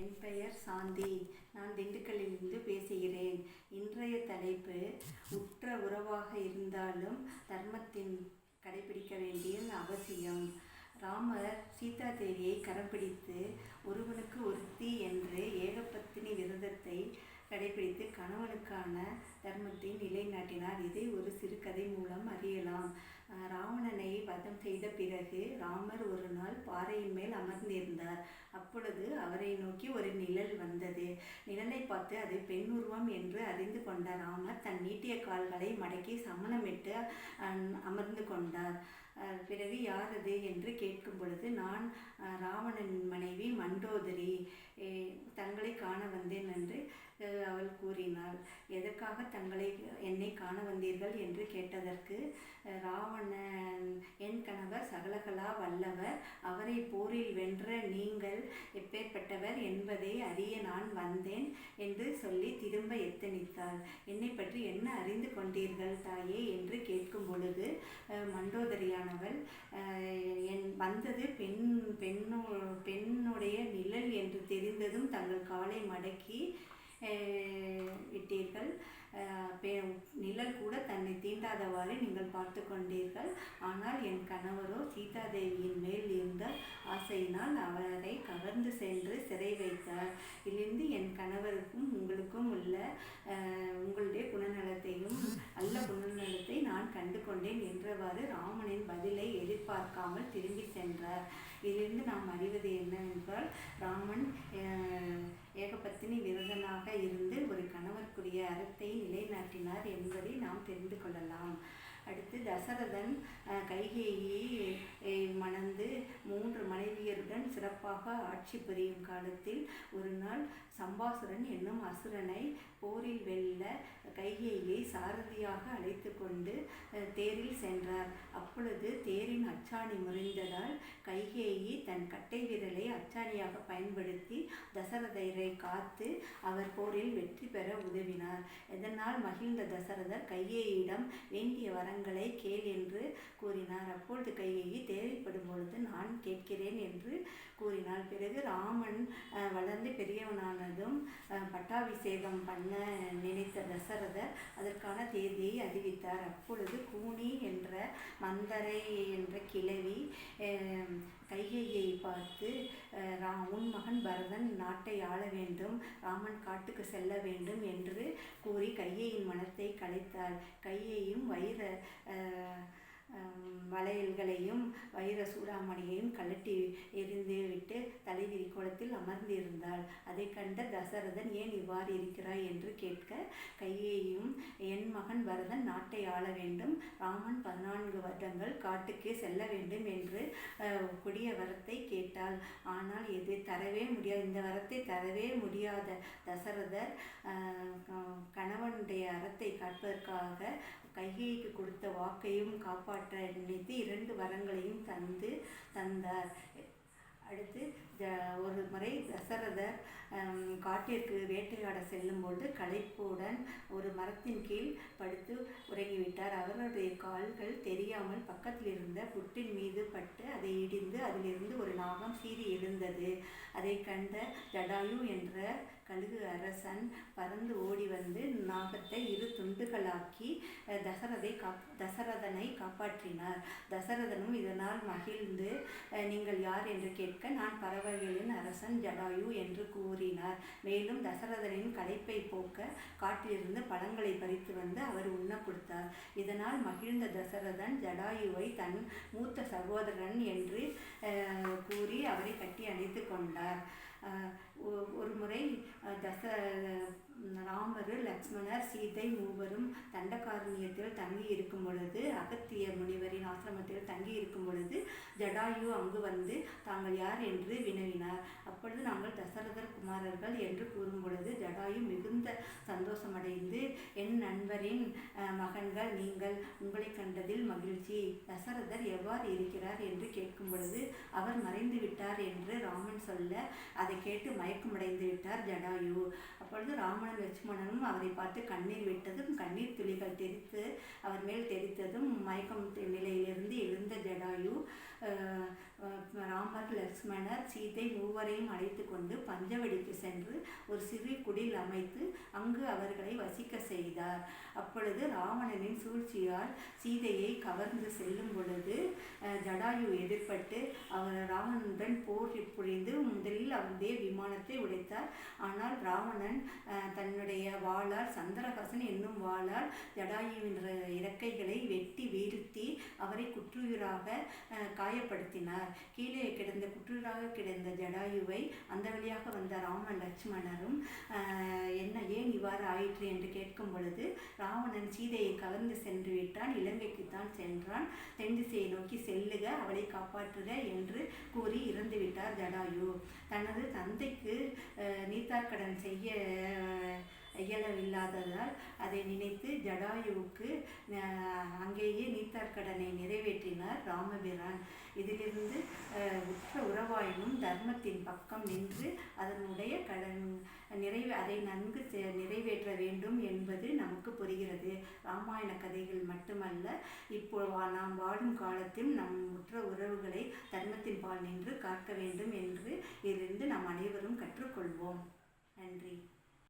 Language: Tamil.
என் பெயர் சாந்தி. நான் திண்டுக்கல்லிலிருந்து பேசுகிறேன். இன்றைய தலைப்பு உற்ற உறவாக இருந்தாலும் தர்மத்தின் கடைபிடிக்க வேண்டியது அவசியம். ராமர் சீதா தேவியை கரம் பிடித்து ஒருவனுக்கு ஒருத்தி என்று ஏகபத்தினி விரதத்தை கடைபிடித்து கணவனுக்கான தர்மத்தை நிலைநாட்டினார். இதை ஒரு சிறுகதை மூலம் அறியலாம். ராவண வதம் செய்த பிறகு ராமர் ஒரு நாள் பாறையின் மேல் அமர்ந்திருந்தார். அப்பொழுது அவரை நோக்கி ஒரு நிழல் வந்தது. நிழலை பார்த்து அது பெண் உருவம் என்று அறிந்து கொண்ட ராமர் தன் நீட்டிய கால்களை மடக்கி சமணமிட்டு அமர்ந்து கொண்டார். பிறகு யார் அது என்று கேட்கும் பொழுது நான் ராவணன் மனைவி மண்டோதரி. தங்களை காண வந்தேன் என்று எதற்காக தங்களை என்னை காண வந்தீர்கள் என்று கேட்டதற்கு ராவணன் என் கணவர் சகலகலா வல்லவர் அவரை போரில் வென்ற நீங்கள் எப்பேற்பட்டவர் என்பதை அறிய நான் வந்தேன் என்று சொல்லி திரும்ப எத்தனித்தாள். என்னை பற்றி என்ன அறிந்து கொண்டீர்கள் தாயே? என்று கேட்கும் பொழுது மண்டோதரியானவள் என் வந்தது பெண் பெண்ணோ பெண்ணுடைய நிழல் என்று தெரிந்ததும் தங்கள் காலை மடக்கி விட்டீர்கள் பெ- நிழல் கூட தன்னை தீண்டாதவாறு நீங்கள் பார்த்து கொண்டீர்கள் ஆனால் என் கணவரோ சீதாதேவியின் மேல் இருந்த ஆசையினால் அவரை கவர்ந்து சென்று சிறை வைத்தார். இதிலிருந்து என் கணவருக்கும் உங்களுக்கும் உள்ள உங்களுடைய குணநலத்தையும் நல்ல குணநலத்தை நான் கண்டு கொண்டேன் என்றவாறு ராமனின் பதிலை எதிர்பார்க்காமல் திரும்பி சென்றார். இதிலிருந்து நாம் அறிவது என்னவென்றால் ராமன் அஹ், ஏகபத்தினி விரதனாக இருந்து ஒரு கணவருக்குரிய அறத்தை நிலைநாட்டினார் என்பதை நாம் தெரிந்து கொள்ளலாம். அடுத்து தசரதன் கைகேயை கைகேயியை மணந்து மூன்று மனைவியருடன் சிறப்பாக ஆட்சி புரியும் காலத்தில் ஒரு நாள் சம்பாசுரன் என்னும் அசுரனை போரில் வெல்ல கைகேயை சாரதியாக அழைத்து கொண்டு தேரில் சென்றார். அப்பொழுது தேரின் அச்சாணி முறிந்ததால் கைகேயி தன் கட்டை விரலை அச்சாணியாக பயன்படுத்தி தசரதரை காத்து அவர் போரில் வெற்றி பெற உதவினார். இதனால் மகிழ்ந்த தசரதர் கைகேயிடம் வேண்டிய வரங்களை கேள் என்று கூறினார். அப்பொழுது கைகேயி தேவைப்படும் பொழுது நான் கேட்கிறேன் என்று கூறினார். பிறகு ராமன் வளர்ந்து பெரியவனானதும் பட்டாபிஷேகம் பண்ண நினைத்த தசரதர் அதற்கான தேதியை அறிவித்தார். அப்பொழுது கூனி என்ற மந்தரை என்ற கிழவி கையையை பார்த்து ரா உன் மகன் பரதன் நாட்டை ஆள வேண்டும் ராமன் காட்டுக்கு செல்ல வேண்டும் என்று கூறி கையையின் மனத்தை கலைத்தார். கையையும் வைர வளையல்களையும் வைர சூடாமணியையும் கழட்டி எரிந்து விட்டு தலைவிரி குளத்தில் அமர்ந்திருந்தாள். அதை கண்ட தசரதன் ஏன் இவ்வாறு இருக்கிறாய் என்று கேட்க கையையும் என் மகன் பரதன் நாட்டை ஆள வேண்டும். ராமன் பதினான்கு வருடங்கள் காட்டுக்கே செல்ல வேண்டும் என்று கொடிய வரத்தை கேட்டாள். ஆனால் இது தரவே முடியாது. இந்த வரத்தை தரவே முடியாத தசரதர் கணவனுடைய அறத்தை காப்பதற்காக கையைக்கு கொடுத்த வாக்கையும் காப்பாற்ற நினைத்து இரண்டு வரங்களையும் தந்து தந்தார். அடுத்து ஒரு முறை தசரதர் காட்டிற்கு வேட்டையாட செல்லும்போது களைப்புடன் ஒரு மரத்தின் கீழ் படுத்து உறங்கிவிட்டார். அவருடைய கால்கள் தெரியாமல் பக்கத்தில் இருந்த புட்டின் மீது பட்டு அதை இடிந்து அதிலிருந்து ஒரு நாகம் சீறி எழுந்தது. அதை கண்ட ஜடாயு என்ற கழுகு அரசன் பறந்து ஓடி வந்து நாகத்தை இரு துண்டுகளாக்கி தசரதை காப் தசரதனை காப்பாற்றினார். தசரதனும் இதனால் மகிழ்ந்து நீங்கள் யார்? என்று கேட்க நான் பறவைகளின் அரசன் ஜடாயு என்று கூறினார். மேலும் தசரதனின் களைப்பை போக்க காட்டிலிருந்து பழங்களை பறித்து வந்து அவர் உண்ண கொடுத்தார். இதனால் மகிழ்ந்த தசரதன் ஜடாயுவை தன் மூத்த சகோதரன் என்று கூறி அவரை கட்டி அணைத்து கொண்டார். ஒரு முறை தச ராமர் லக்ஷ்மணர் சீதை மூவரும் தண்டகாரண்யத்தில் தங்கி இருக்கும் பொழுது அகத்திய முனிவரின் ஆசிரமத்தில் தங்கி இருக்கும் பொழுது ஜடாயு அங்கு வந்து தாங்கள் யார் என்று வினவினார். அப்பொழுது நாங்கள் தசரதர் குமாரர்கள் என்று கூறும் பொழுது ஜடாயு மிகுந்த சந்தோஷமடைந்து என் நண்பரின் மகன்கள் நீங்கள் உங்களை கண்டதில் மகிழ்ச்சி. தசரதர் எவ்வாறு இருக்கிறார்? என்று கேட்கும் பொழுது அவர் மறைந்து விட்டார் என்று ராமன் சொல்ல அதை கேட்டு மயக்கமடைந்து விட்டார் ஜடாயு. அப்பொழுது ராமனும் லட்சுமணனும் அவரை பார்த்து கண்ணீர் விட்டதும் கண்ணீர் துளிகள் தெரித்து அவர் மேல் தெரித்ததும் மயக்கம் நிலையிலிருந்து எழுந்த ஜட லக்ஷ்மணர் சீதை மூவரையும் அழைத்து கொண்டு பஞ்சவடிக்கு சென்று ஒரு சிறு குடில் அமைத்து அங்கு அவர்களை வசிக்க செய்தார். அப்பொழுது ராவணனின் சூழ்ச்சியால் சீதையை கவர்ந்து செல்லும் பொழுது ஜடாயு எதிர்பட்டு அவர் ராவணனுடன் போர் புரிந்து முதலில் அவருடைய விமானத்தை உடைத்தார். ஆனால் ராவணன் தன்னுடைய தன்னுடைய என்றால் சந்திரகாசன் என்னும் வாளால் ஜடாயுவின் இறக்கைகளை வெட்டி வீழ்த்தி அவரை குற்றுயிராக காயப்படுத்தினார். கீழே கிடந்த குற்றுயிராக கிடந்த ஜடாயுவை அந்த வழியாக வந்த ராமன் லட்சுமணரும் என்ன ஏன் இவ்வாறு ஆயிற்று என்று கேட்கும் பொழுது ராவணன் சீதையை கவர்ந்து சென்று விட்டான். இலங்கைக்கு தான் சென்றான். தென் திசையை நோக்கி செல்லுக அவளை காப்பாற்றுக என்று கூறி இறந்து விட்டார் ஜடாயு. தனது தந்தைக்கு நீத்தார்கடன் செய்ய இயலவில்லாததால் அதை நினைத்து ஜடாயுவுக்கு அங்கேயே அங்கேயே நீத்தார்க்கடனை நிறைவேற்றினார் ராமபிரான். இதிலிருந்து உற்ற உறவாயினும் தர்மத்தின் பக்கம் நின்று அதனுடைய கடன் நிறைவே அதை நன்கு செ- நிறைவேற்ற வேண்டும் என்பது நமக்கு புரிகிறது. ராமாயண கதைகள் மட்டுமல்ல இப்போ நாம் வாழும் காலத்தில் நம் உற்ற உறவுகளை தர்மத்தின் பால் நின்று காக்க வேண்டும் என்று இதிலிருந்து நாம் அனைவரும் கற்றுக்கொள்வோம். நன்றி.